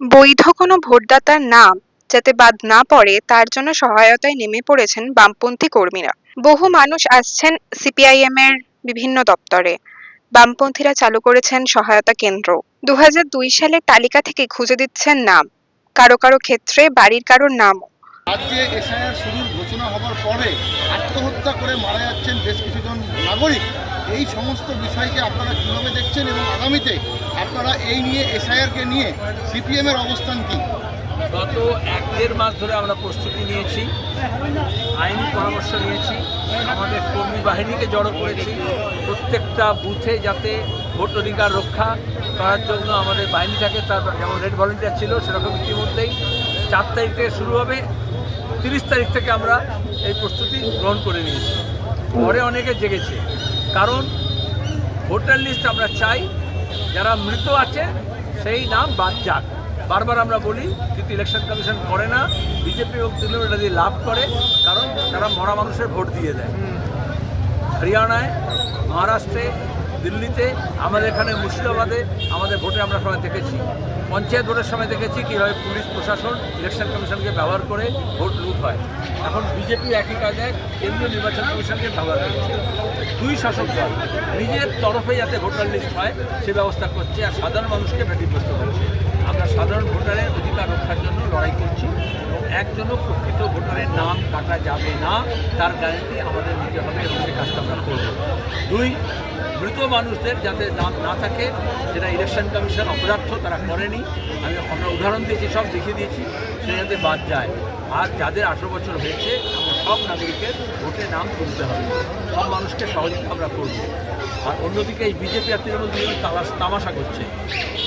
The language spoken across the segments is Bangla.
বৈধ কোনো ভোটদাতার নাম যাতে বাদ না পড়ে, তার জন্য সহায়তায় নেমে পড়েছেন বামপন্থী কর্মীরা। বহু মানুষ আসছেন সিপিআইএম এর বিভিন্ন দপ্তরে। বামপন্থীরা চালু করেছেন সহায়তা কেন্দ্র। দু সালের তালিকা থেকে খুঁজে দিচ্ছেন নাম। কারও কারও ক্ষেত্রে বাড়ির কারোর নামও। এসআইআর শুরুর ঘোষণা হওয়ার পরে আত্মহত্যা করে মারা যাচ্ছেন বেশ কিছুজন নাগরিক। এই সমস্ত বিষয়কে আপনারা কীভাবে দেখছেন এবং আগামীতে আপনারা এই নিয়ে এসআইআরকে নিয়ে সিপিএমের অবস্থান কী? গত এক দেড় মাস ধরে আমরা প্রস্তুতি নিয়েছি, আইনি পরামর্শ নিয়েছি, আমাদের কর্মী বাহিনীকে জড়ো করেছি। প্রত্যেকটা বুথে যাতে ভোট অধিকার রক্ষা করার জন্য আমাদের বাহিনীটাকে তার যেমন রেড ভলেন্টিয়ার ছিল সেরকম ইতিমধ্যেই চার তারিখ থেকে শুরু হবে। তিরিশ তারিখ থেকে আমরা এই প্রস্তুতি গ্রহণ করে নিয়েছি। পরে অনেকে জেগেছে। কারণ ভোটার লিস্ট আমরা চাই যারা মৃত আছে সেই নাম বাদ যাক। বারবার আমরা বলি কিন্তু ইলেকশন কমিশন করে না বিজেপি এবং তৃণমূল এটা দিয়ে লাভ করে কারণ তারা মরা মানুষের ভোট দিয়ে দেয়। হরিয়ানায় মহারাষ্ট্রে দিল্লিতে, আমাদের এখানে মুর্শিদাবাদে, আমাদের ভোটে আমরা সবাই দেখেছি। পঞ্চায়েত ভোটের সময় দেখেছি কীভাবে পুলিশ, প্রশাসন ইলেকশন কমিশনকে ব্যবহার করে ভোট লুট হয়। এখন বিজেপি একই কাজে কেন্দ্রীয় নির্বাচন কমিশনকে ব্যবহার করছে। দুই শাসক দল নিজের তরফে যাতে ভোটার লিস্ট হয়, সে ব্যবস্থা করছে আর সাধারণ মানুষকে ব্যতিগ্রস্ত করছে। আমরা সাধারণ ভোটারের অধিকার রক্ষার জন্য লড়াই করছি এবং একজনও প্রকৃত ভোটারের নাম কাটা যাবে না। তার গ্যারেন্টি আমাদের নিতে হবে এবং সে কাজটা আমরা করব। দুই মৃত মানুষদের যাতে নাম না থাকে, যেটা ইলেকশন কমিশন অপরার্থ তারা করেনি। আমি আমরা উদাহরণ দিয়েছি, সব দেখিয়ে দিয়েছি সে যাতে বাদ যায়। আর যাদের আঠেরো বছর হয়েছে সব নাগরিকের ভোটে নাম তুলতে হবে। সব মানুষকে সহযোগিতা আমরা করব। আর অন্যদিকে এই বিজেপি আর তৃণমূল দুজন তামাশ- করছে।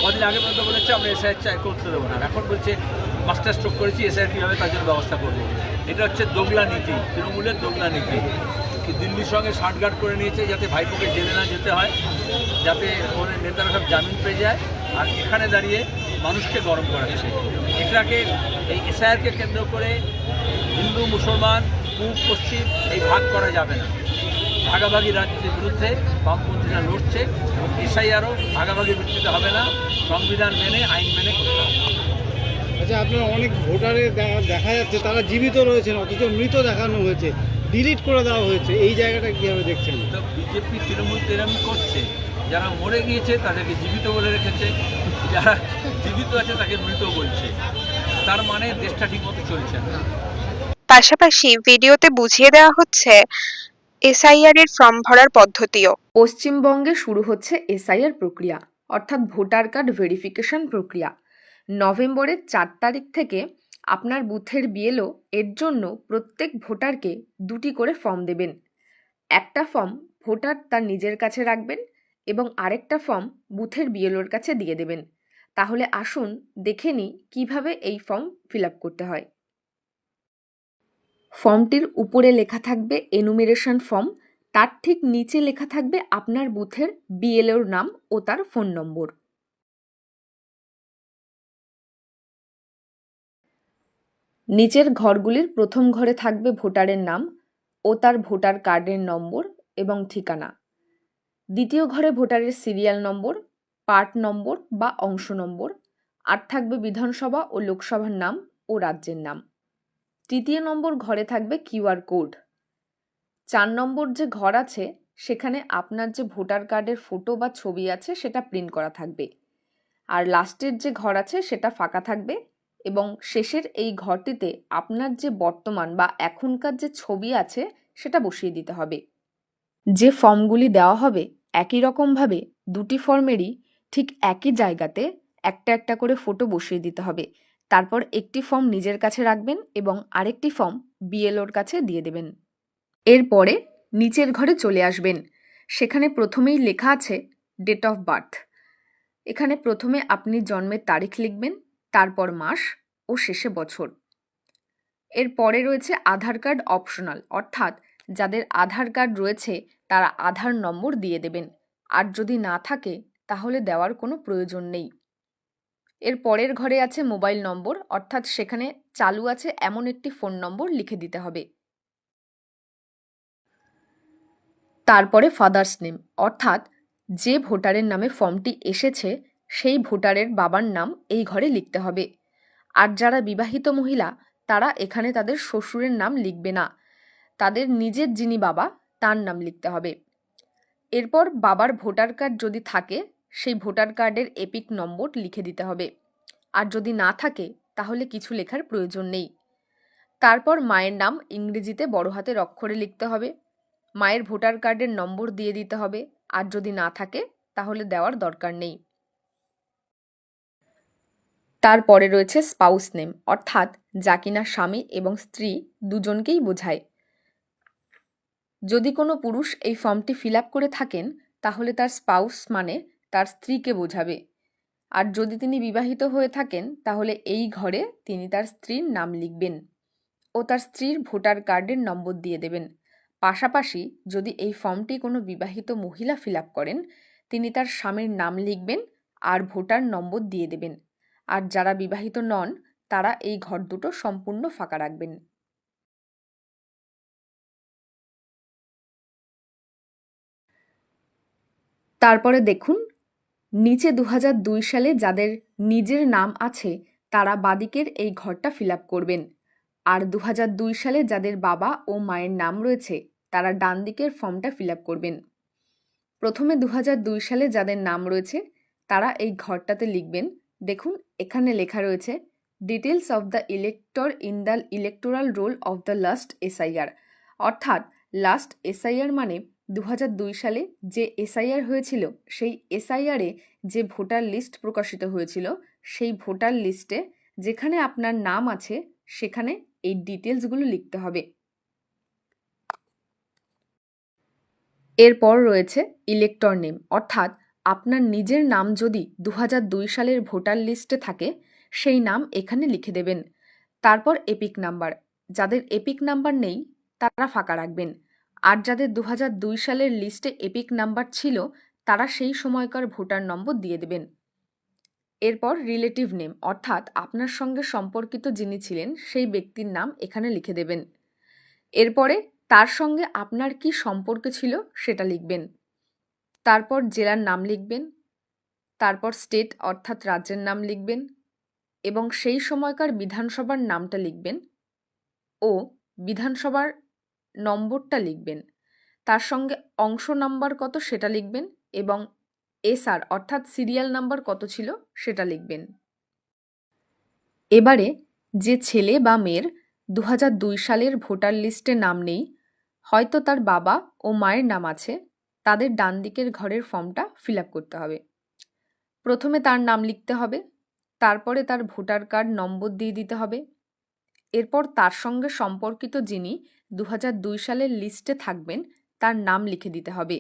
কদিন আগে পর্যন্ত বলেছে, আমরা এসআইআর চাই করতে দেবো না। এখন বলছে মাস্টার স্ট্রোক করেছি এসআই কীভাবে তার জন্য ব্যবস্থা করব? এটা হচ্ছে দোগলা নীতি, তৃণমূলের দোগলা নীতি। দিল্লির সঙ্গে ষাটগাট করে নিয়েছে যাতে ভাইপোকে জেলে না যেতে হয়, যাতে ওদের নেতারা সব জামিন পেয়ে যায়, আর এখানে দাঁড়িয়ে মানুষকে গরম করাচ্ছে। এটাকে, এই এসআইআরকে কেন্দ্র করে হিন্দু, মুসলমান, পূব, পশ্চিম এই ভাগ করা যাবে না। ভাগাভাগি রাজ্যের বিরুদ্ধে বামপন্থীরা লড়ছে এবং এসআইআরও ভাগাভাগি ভিত্তিতে হবে না, সংবিধান মেনে, আইন মেনে করতে হবে। আচ্ছা আপনার অনেক ভোটারে দেখা যাচ্ছে, তারা জীবিত রয়েছেন, অথচ মৃত দেখানো হয়েছে। ডিলিট করে দেওয়া হয়েছে এই জায়গাটা কীভাবে দেখছেন? তো বিজেপি তৃণমূল তো এরকম করছে। যারা মরে গিয়েছে তাদেরকে জীবিত বলে রেখেছে। যারা জীবিত আছে তাকে মৃত বলছে। তার মানে দেশটা ঠিকমতো চলছে না। পাশাপাশি ভিডিওতে বুঝিয়ে দেওয়া হচ্ছে এসআইআর এর ফর্ম ভরার পদ্ধতিও। পশ্চিমবঙ্গে শুরু হচ্ছে এসআইআর প্রক্রিয়া অর্থাৎ ভোটার কার্ড ভেরিফিকেশন প্রক্রিয়া। নভেম্বরের চার তারিখ থেকে আপনার বুথের বিএলও এর জন্য প্রত্যেক ভোটারকে দুটি করে ফর্ম দেবেন। একটা ফর্ম ভোটার তার নিজের কাছে রাখবেন এবং আরেকটা ফর্ম বুথের বিএলওর কাছে দিয়ে দেবেন। তাহলে আসুন দেখে নিই কীভাবে এই ফর্ম ফিল করতে হয়। ফর্মটির উপরে লেখা থাকবে এনুমিরেশন ফর্ম, তার ঠিক নিচে লেখা থাকবে আপনার বুথের বিএলওর নাম ও তার ফোন নম্বর। নিচের ঘরগুলির প্রথম ঘরে থাকবে ভোটারের নাম ও তার ভোটার কার্ডের নম্বর এবং ঠিকানা। দ্বিতীয় ঘরে ভোটারের সিরিয়াল নম্বর, পার্ট নম্বর বা অংশ নম্বর, আর থাকবে বিধানসভা ও লোকসভার নাম ও রাজ্যের নাম। তৃতীয় নম্বর ঘরে থাকবে কিউআর কোড। চার নম্বর যে ঘর আছে, সেখানে আপনার যে ভোটার কার্ডের ফটো বা ছবি আছে, সেটা প্রিন্ট করা থাকবে। আর লাস্টের যে ঘর আছে, সেটা ফাঁকা থাকবে এবং শেষের এই ঘরটিতে আপনার যে বর্তমান বা এখনকার যে ছবি আছে, সেটা বসিয়ে দিতে হবে। যে ফর্মগুলি দেওয়া হবে, একই রকমভাবে দুটি ফর্মেরই ঠিক একই জায়গাতে একটা একটা করে ফটো বসিয়ে দিতে হবে। তারপর একটি ফর্ম নিজের কাছে রাখবেন এবং আরেকটি ফর্ম বিএলওর কাছে দিয়ে দেবেন। এরপরে নিচের ঘরে চলে আসবেন। সেখানে প্রথমেই লেখা আছে ডেট অফ বার্থ এখানে প্রথমে আপনি জন্মের তারিখ লিখবেন, তারপর মাস ও শেষে বছর। এর পরে রয়েছে আধার কার্ড অপশনাল, অর্থাৎ যাদের আধার কার্ড রয়েছে তারা আধার নম্বর দিয়ে দেবেন। আর যদি না থাকে, তাহলে দেওয়ার কোনো প্রয়োজন নেই। এর পরের ঘরে আছে মোবাইল নম্বর, অর্থাৎ সেখানে চালু আছে এমন একটি ফোন নম্বর লিখে দিতে হবে। তারপরে ফাদার্স নেম, অর্থাৎ যে ভোটারের নামে ফর্মটি এসেছে, সেই ভোটারের বাবার নাম এই ঘরে লিখতে হবে। আর যারা বিবাহিত মহিলা, তারা এখানে তাদের শ্বশুরের নাম লিখবে না। তাদের নিজের যিনি বাবা, তার নাম লিখতে হবে। এরপর বাবার ভোটার কার্ড যদি থাকে, সেই ভোটার কার্ডের এপিক নম্বর লিখে দিতে হবে। আর যদি না থাকে, তাহলে কিছু লেখার প্রয়োজন নেই। তারপর মায়ের নাম ইংরেজিতে বড় হাতের অক্ষরে লিখতে হবে। মায়ের ভোটার কার্ডের নম্বর দিয়ে দিতে হবে। আর যদি না থাকে, তাহলে দেওয়ার দরকার নেই। তারপরে রয়েছে স্পাউস নেম, অর্থাৎ যা কিনা স্বামী এবং স্ত্রী দুজনকেই বোঝায়। যদি কোনো পুরুষ এই ফর্মটি ফিল আপ করে থাকেন, তাহলে তার স্পাউস মানে তার স্ত্রীকে বোঝাবে। আর যদি তিনি বিবাহিত হয়ে থাকেন, তাহলে এই ঘরে তিনি তার স্ত্রীর নাম লিখবেন ও তার স্ত্রীর ভোটার কার্ডের নম্বর দিয়ে দেবেন। পাশাপাশি যদি এই ফর্মটি কোনো বিবাহিত মহিলা ফিল আপ করেন, তিনি তার স্বামীর নাম লিখবেন আর ভোটার নম্বর দিয়ে দেবেন। আর যারা বিবাহিত নন, তারা এই ঘর দুটো সম্পূর্ণ ফাঁকা রাখবেন। তারপরে দেখুন, নিচে দু সালে যাদের নিজের নাম আছে, তারা বাদিকের এই ঘরটা ফিল করবেন। আর দু সালে যাদের বাবা ও মায়ের নাম রয়েছে, তারা ডান দিকের ফর্মটা ফিল করবেন। প্রথমে দু সালে যাদের নাম রয়েছে, তারা এই ঘরটাতে লিখবেন দেখুন, এখানে লেখা রয়েছে details of the elector in the electoral roll of the last SIR অর্থাৎ লাস্ট এসআইআর মানে দু সালে যে এসআইআর হয়েছিল, সেই এসআইআরে যে ভোটার লিস্ট প্রকাশিত হয়েছিল, সেই ভোটার লিস্টে যেখানে আপনার নাম আছে, সেখানে এই ডিটেলসগুলো লিখতে হবে। এরপর রয়েছে ইলেক্টর নেম অর্থাৎ আপনার নিজের নাম যদি দু সালের ভোটার লিস্টে থাকে, সেই নাম এখানে লিখে দেবেন। তারপর এপিক নাম্বার। যাদের এপিক নাম্বার নেই, তারা ফাঁকা রাখবেন। আর যাদের দু সালের লিস্টে এপিক নাম্বার ছিল, তারা সেই সময়কার ভোটার নম্বর দিয়ে দেবেন। এরপর রিলেটিভ নেম, অর্থাৎ আপনার সঙ্গে সম্পর্কিত যিনি ছিলেন, সেই ব্যক্তির নাম এখানে লিখে দেবেন। এরপরে তার সঙ্গে আপনার কি সম্পর্ক ছিল, সেটা লিখবেন। তারপর জেলার নাম লিখবেন, তারপর স্টেট অর্থাৎ রাজ্যের নাম লিখবেন এবং সেই সময়কার বিধানসভার নামটা লিখবেন ও বিধানসভার নম্বরটা লিখবেন। তার সঙ্গে অংশ নাম্বার কত সেটা লিখবেন এবং এসআর অর্থাৎ সিরিয়াল নাম্বার কত ছিল সেটা লিখবেন। এবারে যে ছেলে বা মেয়ের দু সালের ভোটার লিস্টে নাম নেই, হয়তো তার বাবা ও মায়ের নাম আছে। তাদের ডান দিকের ঘরের ফর্মটা ফিল আপ করতে হবে। প্রথমে তার নাম লিখতে হবে, তারপরে তার ভোটার কার্ড নম্বর দিয়ে দিতে হবে। এরপর তার সঙ্গে সম্পর্কিত যিনি দু দুই সালের লিস্টে থাকবেন, তার নাম লিখে দিতে হবে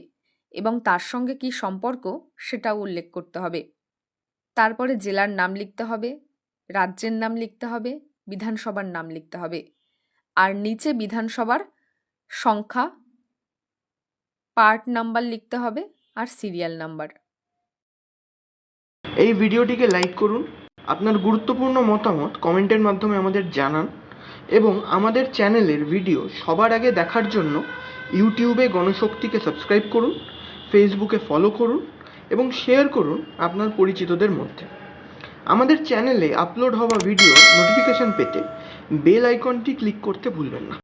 এবং তার সঙ্গে কি সম্পর্ক সেটাও উল্লেখ করতে হবে। তারপরে জেলার নাম লিখতে হবে, রাজ্যের নাম লিখতে হবে, বিধানসভার নাম লিখতে হবে। আর নিচে বিধানসভার সংখ্যা পার্ট নাম্বার লিখতে হবে আর সিরিয়াল নাম্বার। এই ভিডিওটিকে লাইক করুন, আপনার গুরুত্বপূর্ণ মতামত কমেন্টের মাধ্যমে আমাদের জানান এবং আমাদের চ্যানেলের ভিডিও সবার আগে দেখার জন্য ইউটিউবে গণশক্তিকে সাবস্ক্রাইব করুন, ফেসবুকে ফলো করুন এবং শেয়ার করুন আপনার পরিচিতদের মধ্যে। আমাদের চ্যানেলে আপলোড হওয়া ভিডিও নোটিফিকেশন পেতে বেল আইকনটি ক্লিক করতে ভুলবেন না।